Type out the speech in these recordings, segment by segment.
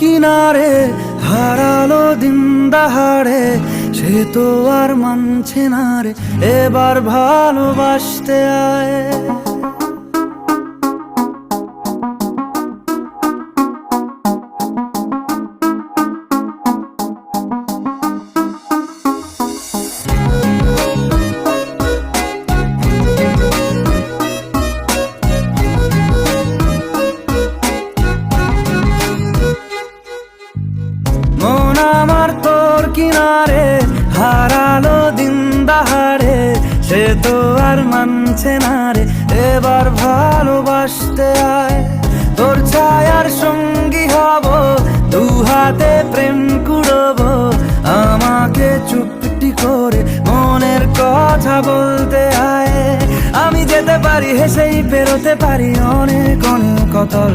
কিনারে হারালো দিন দাহারে সে তো আর মানছে না রে। এবার ভালোবাসতে আয়। কিনারে, হারালো দিন দাহাড়ে সে তো আর মানছে না রে। এবার ভালোবাসতে আয়, তোর ছায়ার সঙ্গী হব, দু হাতে প্রেম কুড়ব, আমাকে চুপটি করে মনের কথা বলতে আয়। আমি যেতে পারি, হেসেই বেরোতে পারি, অনেক অনেক কতল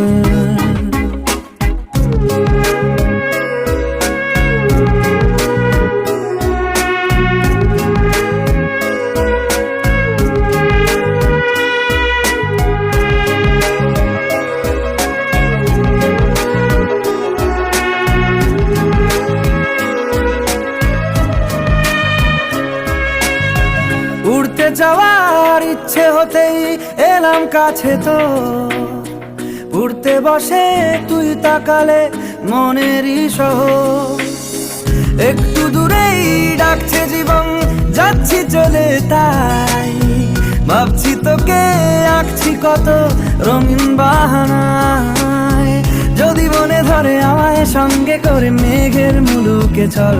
ইচ্ছে হতেই এলাম কাছে তো। উড়তে বসে তুই তাকালে মনেরই সহ একটু দূরেই ডাকছে জীবন, যাচ্ছি চলে তাই। ভাবছি তোকে আঁকছি কত রঙিন বাহানায়। যদি মনে ধরে আমায় সঙ্গে করে মেঘের মুলুকে চল।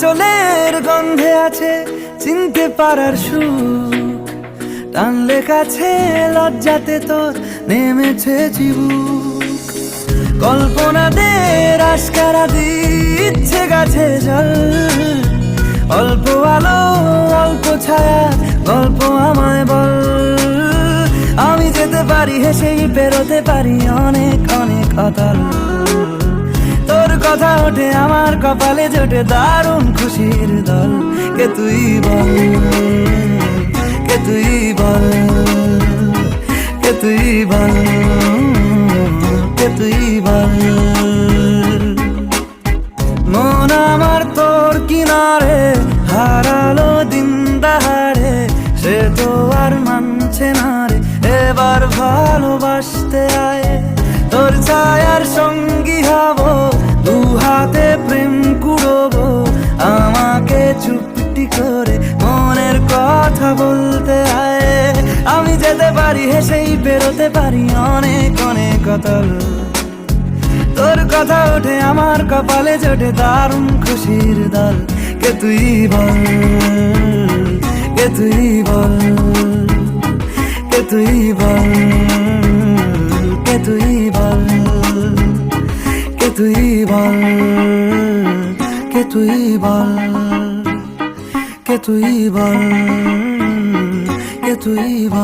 তোরা চলের গন্ধে আছে চিনতে পারার সুখ। টানলে কাছে লজ্জাতে তোর নেমেছে চিবুক। কল্পনাদের আশকারা দিচ্ছে গাছে জল। অল্প আলো, অল্প ছায়া, গল্প আমায় বল। আমি যেতে পারি, হেসেই পেরোতে পারি, অনেক অনেক অতল কথা ওঠে, আমার কপালে জোটে দারুণ খুশির দল। কে তুই বল? কে তুই বল? কে তুই বল? কে তুই বল? মন আমার তোর কিনারে, হারালো দিন দাহাড়ে সে তো আর মানছে না রে। এবার ভালোবাসতে আয়, তোর ছায়ার সঙ্গী হব। যেতে পারি, হেসেই বেরোতে পারি। অনেক অনেক কতল তোর কথা ওঠে, আমার কপালে জোটে দারুণ খুশির দল। কে তুই বল? কে তুই বল? কে তুই বল? কে তুই বল? কে তুই বল? কে তুই বল? কে তুই বল? يطيب